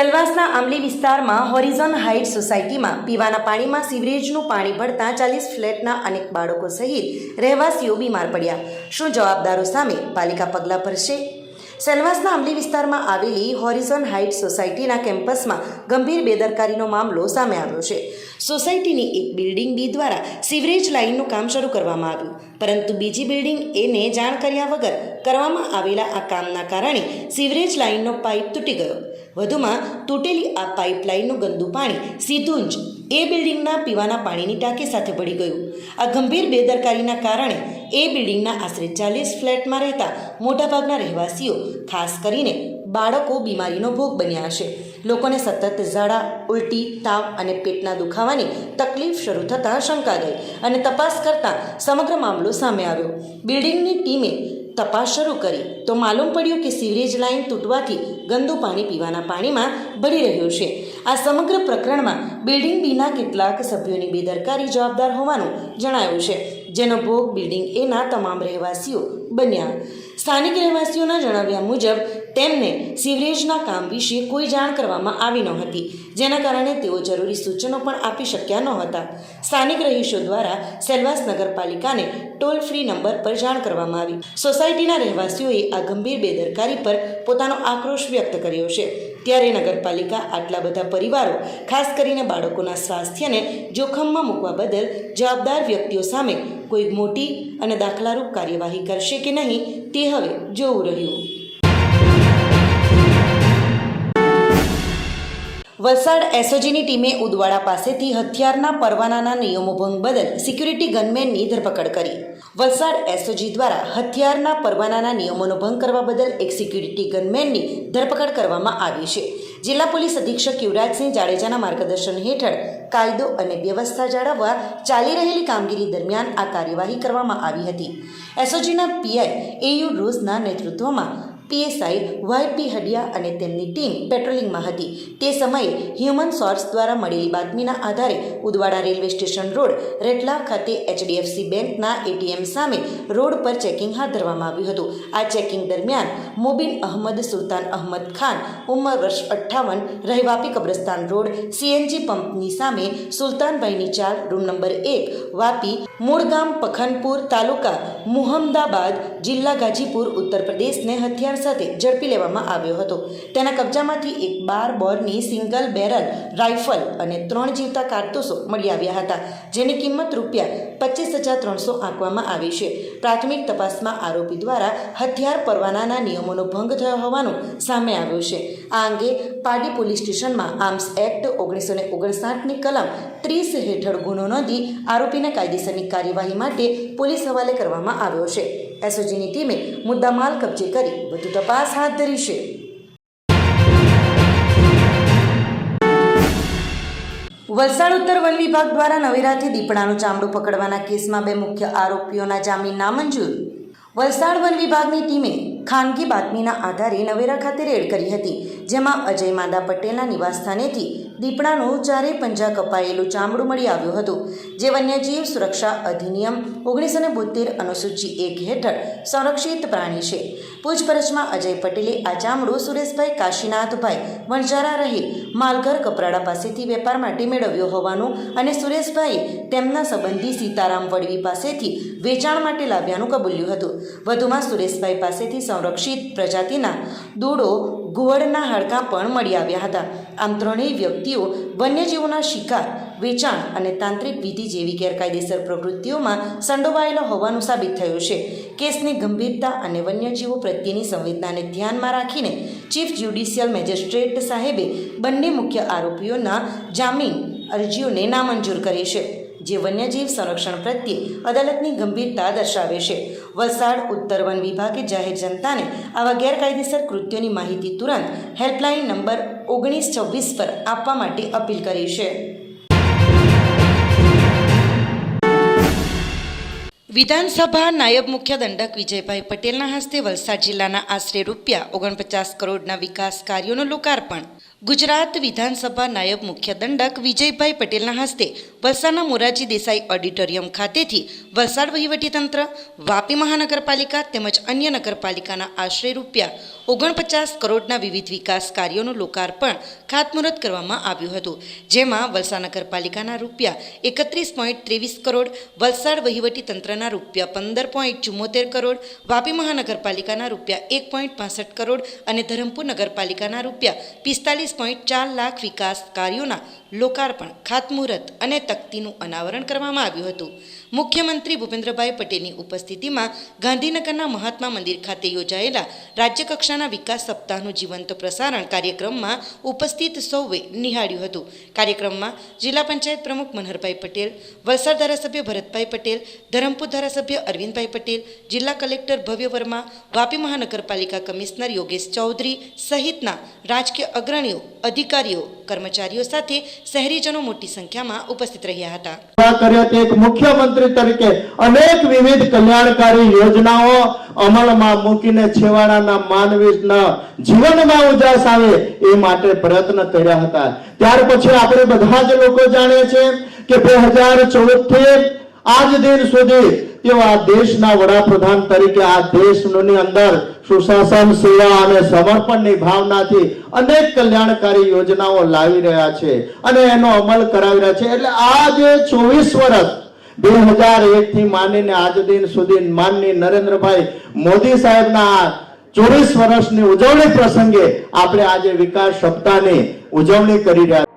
સેલવાસના આંબલી વિસ્તારમાં horizon height સોસાયટીમાં પીવાના પાણીમાં સિવરેજનું પાણી ભરતા ચાલીસ ફ્લેટના અનેક બાળકો સહિત રહેવાસીઓ બીમાર પડ્યા. શું જવાબદારો સામે પાલિકા પગલાં ભરશે? સેલવાસના આંબલી વિસ્તારમાં આવેલી હોરિઝોન હાઇટ સોસાયટીના કેમ્પસમાં ગંભીર બેદરકારીનો મામલો સામે આવ્યો છે. સોસાયટીની એક બિલ્ડિંગ બી દ્વારા સિવરેજ લાઇનનું કામ શરૂ કરવામાં આવ્યું. પરંતુ બીજી બિલ્ડિંગ એને જાણ કર્યા વગર કરવામાં આવેલા આ કામના કારણે સિવરેજ લાઇનનો પાઇપ તૂટી ગયો. વધુમાં તૂટેલી આ પાઇપલાઇનનું ગંદુ પાણી સીધું જ એ બિલ્ડિંગના પીવાના પાણીની ટાંકી સાથે ભળી ગયું. આ ગંભીર બેદરકારીના કારણે એ બિલ્ડિંગના આશરે ચાલીસ ફ્લેટમાં રહેતા મોટાભાગના રહેવાસીઓ, ખાસ કરીને બાળકો બીમારીનો ભોગ બન્યા હશે. લોકોને સતત ઝાડા, ઉલટી, તાવ અને પેટના દુખાવાની તકલીફ શરૂ થતાં શંકા ગઈ અને તપાસ કરતાં સમગ્ર મામલો સામે આવ્યો. બિલ્ડિંગની ટીમે તપાસ શરૂ કરી તો માલુમ પડ્યું કે સીવરેજ લાઇન તૂટવાથી ગંદુ પાણી પીવાના પાણીમાં ભળી રહ્યું છે. આ સમગ્ર પ્રકરણમાં બિલ્ડિંગ બીના કેટલાક સભ્યોની બેદરકારી જવાબદાર હોવાનું જણાયું છે, જેનો ભોગ બિલ્ડિંગ એના તમામ રહેવાસીઓ બન્યા. સ્થાનિક રહેવાસીઓના જણાવ્યા મુજબ તેમને સીવરેજના કામ વિશે કોઈ જાણ કરવામાં આવી ન હતી જેના કારણે તેઓ જરૂરી સૂચનો પણ આપી શક્યા નહોતા. સ્થાનિક રહીશો દ્વારા સેલવાસ નગરપાલિકાને ટોલ ફ્રી નંબર પર જાણ કરવામાં આવી. સોસાયટીના રહેવાસીઓએ આ ગંભીર બેદરકારી પર પોતાનો આક્રોશ વ્યક્ત કર્યો છે. ત્યારે નગરપાલિકા આટલા બધા પરિવારો, ખાસ કરીને બાળકોના સ્વાસ્થ્યને જોખમમાં મૂકવા બદલ જવાબદાર વ્યક્તિઓ સામે કોઈ મોટી અને દાખલારૂપ કાર્યવાહી કરશે કે નહીં, તે હવે જોવું રહ્યું. વલસાડ એસઓજીની ટીમે ઉદવાડા પાસેથી હથિયારના પરવાનાના નિયમો ભંગ બદલ સિક્યુરિટી ગનમેનની ધરપકડ કરી. વલસાડ એસઓજી દ્વારા હથિયારના પરવાનાના નિયમોનો ભંગ કરવા બદલ એક સિક્યુરિટી ગનમેનની ધરપકડ કરવામાં આવી છે. જિલ્લા પોલીસ અધિક્ષક યુવરાજસિંહ જાડેજાના માર્ગદર્શન હેઠળ કાયદો અને વ્યવસ્થા જાળવવા ચાલી રહેલી કામગીરી દરમિયાન આ કાર્યવાહી કરવામાં આવી હતી. એસઓજીના પીઆઈ એયુ રોઝના નેતૃત્વમાં પીએસઆઈ, વાયપી હડિયા અને તેમની ટીમ પેટ્રોલિંગમાં હતી. તે સમયે હ્યુમન સોર્સ દ્વારા મળેલી બાતમીના આધારે ઉદવાડા રેલવે સ્ટેશન રોડ, રેટલા ખાતે એચડીએફસી બેંકના એટીએમ સામે રોડ પર ચેકિંગ હાથ ધરવામાં આવ્યું હતું. આ ચેકિંગ દરમિયાન મોબિન અહમદ સુલતાન અહમદ ખાન ઉંમર વર્ષ અઠ્ઠાવન, રહેવાપી કબ્રસ્તાન રોડ, સીએનજી પંપની સામે સુલતાનભાઈની ચાર, રૂમ નંબર એક, વાપી મૂળ ગામ પખનપુર તાલુકા મુહમદાબાદ જિલ્લા ગાજીપુર, ઉત્તર પ્રદેશને હથિયાર સાથે ઝડપી લેવામાં આવ્યો હતો. તેના કબજામાંથી એક બાર બોરની સિંગલ બેરલ રાઇફલ અને ત્રણ જીવતા કારતૂસો મળી આવ્યા હતા, જેની કિંમત રૂપિયા પચીસ હજાર ત્રણસો આંકવામાં આવી છે. પ્રાથમિક તપાસમાં આરોપી દ્વારા હથિયાર પરવાનાના નિયમોનો ભંગ થયો હોવાનું સામે આવ્યું છે. આ અંગે પાડી પોલીસ સ્ટેશનમાં આર્મ્સ એક્ટ ઓગણીસો ને ઓગણસાઠની કલમ ત્રીસ હેઠળ ગુનો નોંધી આરોપીને કાયદેસરની કાર્યવાહી માટે પોલીસ હવાલે કરવામાં આવ્યો છે. એસઓજીની ટીમે મુદ્દામાલ કબજે કરી વધુ તપાસ હાથ ધરી છે. વલસાડ ઉત્તર વન વિભાગ દ્વારા નવેરાથી દીપડાનું ચામડું પકડવાના કેસમાં બે મુખ્ય આરોપીઓના જામીન નામંજૂર. વલસાડ વન વિભાગની ટીમે ખાનગી બાતમીના આધારે નવેરા ખાતે રેડ કરી હતી જેમાં અજય માદા પટેલના નિવાસસ્થાનેથી દીપડાનું ચારે પંજા કપાયેલું ચામડું મળી આવ્યું હતું. જે વન્યજીવ સુરક્ષા અધિનિયમ ઓગણીસો ને બોતેર અનુસૂચિ એક હેઠળ સંરક્ષિત પ્રાણી છે. પૂછપરછમાં અજય પટેલે આ ચામડું સુરેશભાઈ કાશીનાથભાઈ વણજારા રહે માલઘર કપરાડા પાસેથી વેપાર માટે મેળવ્યો હોવાનું અને સુરેશભાઈ તેમના સંબંધી સીતારામ વડવી પાસેથી વેચાણ માટે લાવ્યાનું કબૂલ્યું હતું. વધુમાં સુરેશભાઈ પાસેથી સંરક્ષિત પ્રજાતિના દૂડો ઘુવડના હાડકાં પણ મળી આવ્યા હતા. આમ ત્રણેય વ્યક્તિઓ વન્યજીવોના શિકાર, વેચાણ અને તાંત્રિક વિધિ જેવી ગેરકાયદેસર પ્રવૃત્તિઓમાં સંડોવાયેલો હોવાનું સાબિત થયું છે. કેસની ગંભીરતા અને વન્યજીવો પ્રત્યેની સંવેદનાને ધ્યાનમાં રાખીને ચીફ જ્યુડિશિયલ મેજિસ્ટ્રેટ સાહેબે બંને મુખ્ય આરોપીઓના જામીન અરજીઓને નામંજૂર કરી છે. જે વન્યજીવ સંરક્ષણ પ્રત્યે અદાલતની ગંભીરતા દર્શાવે છે. વલસાડ ઉત્તર વન વિભાગે જાહેર જનતાને આવા ગેરકાયદેસર કૃત્યોની માહિતી તુરંત હેલ્પલાઇન નંબર ઓગણીસ છવ્વીસ પર આપવા માટે અપીલ કરી છે. વિધાનસભા નાયબ મુખ્ય દંડક વિજયભાઈ પટેલના હસ્તે વલસાડ જિલ્લાના આશરે રૂપિયા ઓગણપચાસ કરોડના વિકાસ કાર્યોનું લોકાર્પણ ગુજરાત વિધાનસભા નાયબ મુખ્ય દંડક વિજયભાઈ પટેલના હસ્તે વલસાડના મોરારજી દેસાઈ ઓડિટોરિયમ ખાતેથી વલસાડ વહીવટીતંત્ર, વાપી મહાનગરપાલિકા તેમજ અન્ય નગરપાલિકાના આશરે રૂપિયા ઓગણપચાસ કરોડના વિવિધ વિકાસ કાર્યોનું લોકાર્પણ ખાતમુહૂર્ત કરવામાં આવ્યું હતું, જેમાં વલસાડ નગરપાલિકાના રૂપિયા એકત્રીસ પોઈન્ટ ત્રેવીસ કરોડ, વલસાડ વહીવટીતંત્રના રૂપિયા પંદર પોઈન્ટ ચુમ્મોતેર કરોડ, વાપી મહાનગરપાલિકાના રૂપિયા એક પોઈન્ટ પાસઠ કરોડ અને ધરમપુર નગરપાલિકાના રૂપિયા પિસ્તાલીસ પોઈન્ટ ચાર લાખ વિકાસ કાર્યોના લોકાર્પણ, ખાતમુહૂર્ત અને તકતીનું અનાવરણ કરવામાં આવ્યું હતું. મુખ્યમંત્રી ભૂપેન્દ્રભાઈ પટેલની ઉપસ્થિતિમાં ગાંધીનગરના મહાત્મા મંદિર ખાતે યોજાયેલા રાજ્યકક્ષાના વિકાસ સપ્તાહનું જીવંત પ્રસારણ કાર્યક્રમમાં ઉપસ્થિત સૌએ નિહાળ્યું હતું. કાર્યક્રમમાં જિલ્લા પંચાયત પ્રમુખ મનહરભાઈ પટેલ, વલસાડ ધારાસભ્ય ભરતભાઈ પટેલ, ધરમપુર ધારાસભ્ય અરવિંદભાઈ પટેલ, જિલ્લા કલેક્ટર ભવ્ય વર્મા, વાપી મહાનગરપાલિકા કમિશનર યોગેશ ચૌધરી સહિતના રાજકીય અગ્રણીઓ, અધિકારીઓ, કર્મચારીઓ સાથે શહેરીજનો મોટી સંખ્યામાં ઉપસ્થિત રહ્યા હતા. એક મુખ્યમંત્રી તરીકે અનેક વિવિધ કલ્યાણકારી યોજનાઓ અમલમાં મૂકીને છેવાડાના માનવીના જીવનમાં ઉજાસ આવે એ માટે પ્રયત્ન કર્યા હતા. ત્યાર પછી આપણે બધા જ લોકો જાણીએ છીએ કે બે હજાર ચૌદથી આજ દિન સુધી તેઓ દેશના વડાપ્રધાન તરીકે આ દેશની અંદર સુશાસન, સેવા અને સમર્પણની ભાવનાથી અનેક કલ્યાણકારી યોજનાઓ લાવી રહ્યા છે અને એનો અમલ કરાવી રહ્યા છે. એટલે આ જે ચોવીસ વર્ષ બે હજાર એક થી માનીને આજ દિન સુધી માનની નરેન્દ્રભાઈ મોદી સાહેબના ચોવીસ વર્ષની ઉજવણી પ્રસંગે આપણે આજે વિકાસ સપ્તાહની ઉજવણી કરી રહ્યા